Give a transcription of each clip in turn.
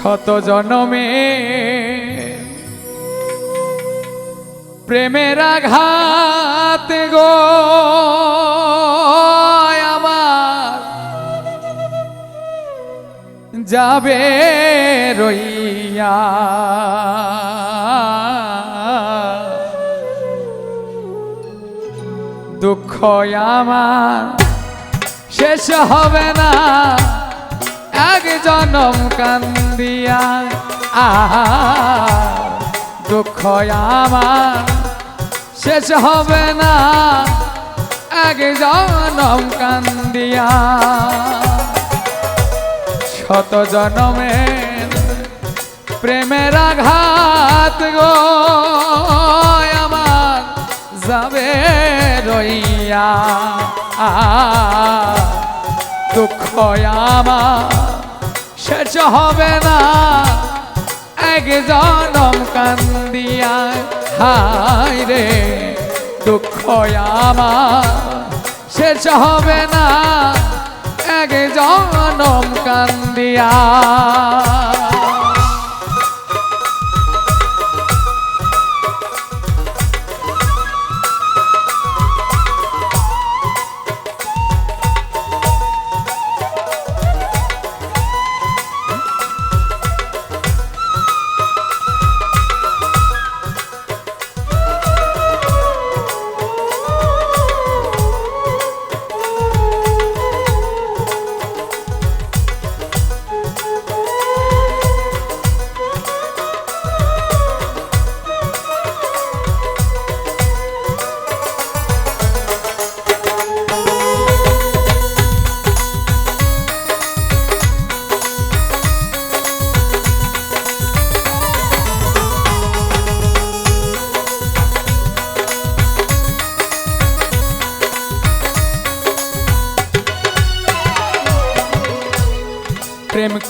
শত জনমে প্রেমের আঘাত গো আমার যাবে রইয়া। দুঃখ আমার শেষ হবে না। এক জনম কান্দিয়া, আহা, দুঃখ আমার। শেষ হবে না এক জনম কান্দিয়া। শত জনমের প্রেমের আঘাত গো, আমার যাবে রইয়া। দুঃখ শেষ হবে না। এক জনম কান্দিয়া হাই রে, দুঃখ আমার, শেষ হবে না। এক জনম কান্দিয়া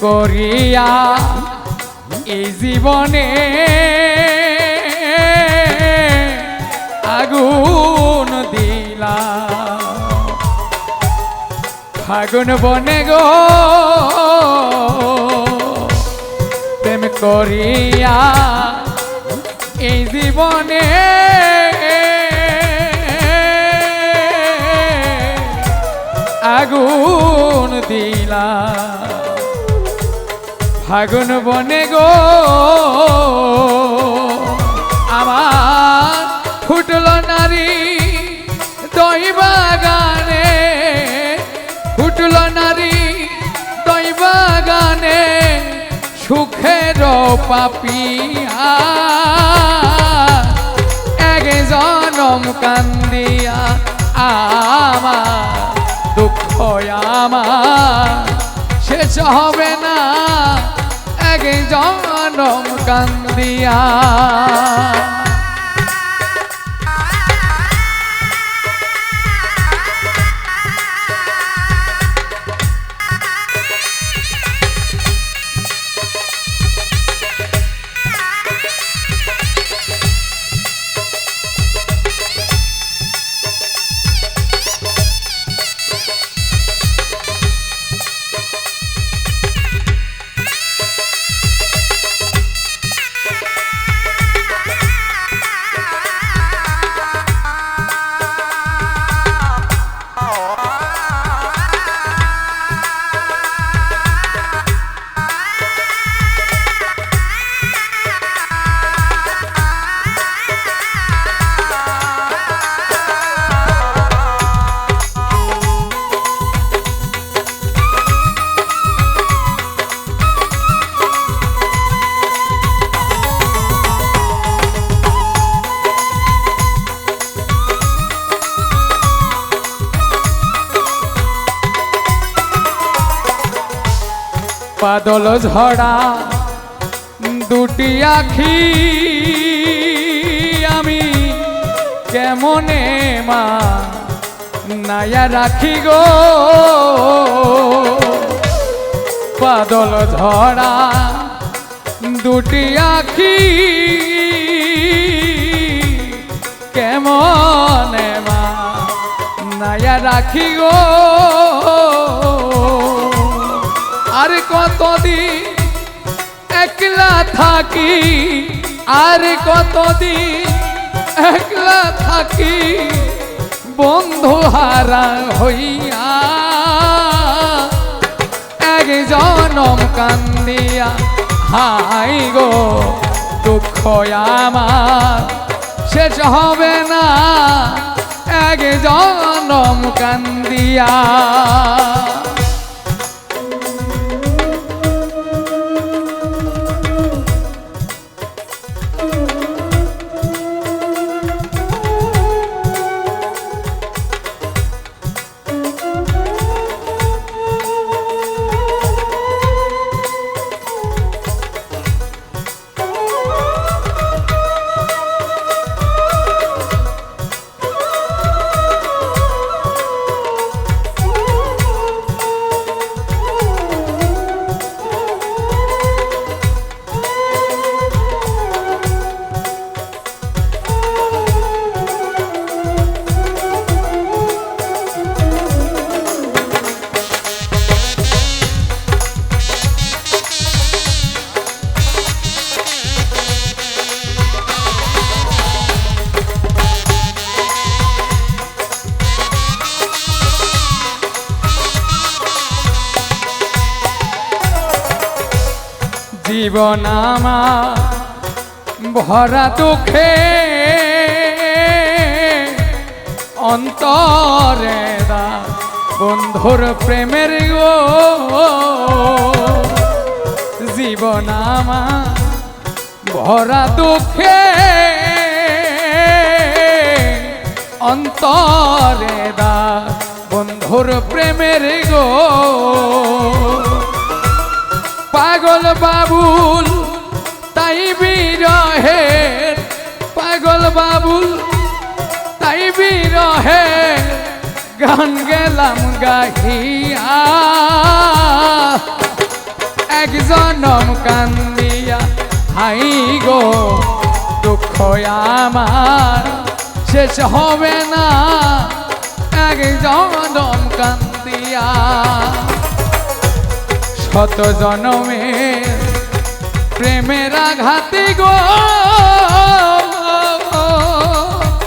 করিয়া এই জীবনে আগুন দিলা। ফাগুন বনে গো প্রেম করিয়া এই জীবনে আগুন দিলা। ফাগুন বনে গো। আমার ফুটল নারী দইবাগানে ফুটল নারী দইবাগানে সুখের পাপিয়া। এক জনম কান্দিয়া আমার দুঃখ আমার। শেষ হবে জনম কান্দিয়া। বাদল ঝড়া দুটি আখি। আমি কেমনে মা নায়া রাখি গো? বাদল ঝড়া দুটি আখি। কেমনে মা নায়া রাখি গো? আর কতদিন একলা থাকি? আর কতদিন একলা থাকি? বন্ধু হারা হইয়া এক জনম কান্দিয়া, হাই গো দুঃখ আমার, শেষ হবে না। এক জনম কান্দিয়া। জীবন আমার, ভরা দুঃখে অন্তরে দা বন্ধুর প্রেমের গো। জীবন আমার, ভরা দুঃখে অন্তরে দা বন্ধুর প্রেমের গো। পাগল বাবুল, তাই বিরহের পাগল বাবুল, তাই বিরহে গান গেলাম গাহিয়া। এক জনম কান্দিয়া, হাই গো দুঃখ আমার, শেষ হবে না। এক জনম কান্দিয়া। শত জনমে, প্রেমের আঘাতে গো।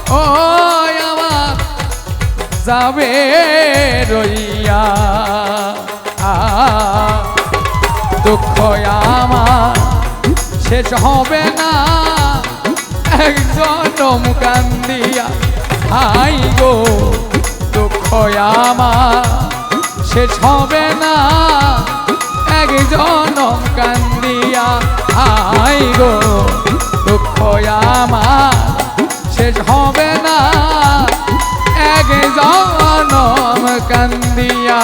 ও, আমার যাবে রইয়া। দুঃখ আমার শেষ হবে না। একজন কান্দিয়া আই গো। দুঃখ আমার শেষ হবে না। এক জনম কান্দিয়া। আই গো দুঃখ আমার শেষ হবে না। এক জনম কান্দিয়া।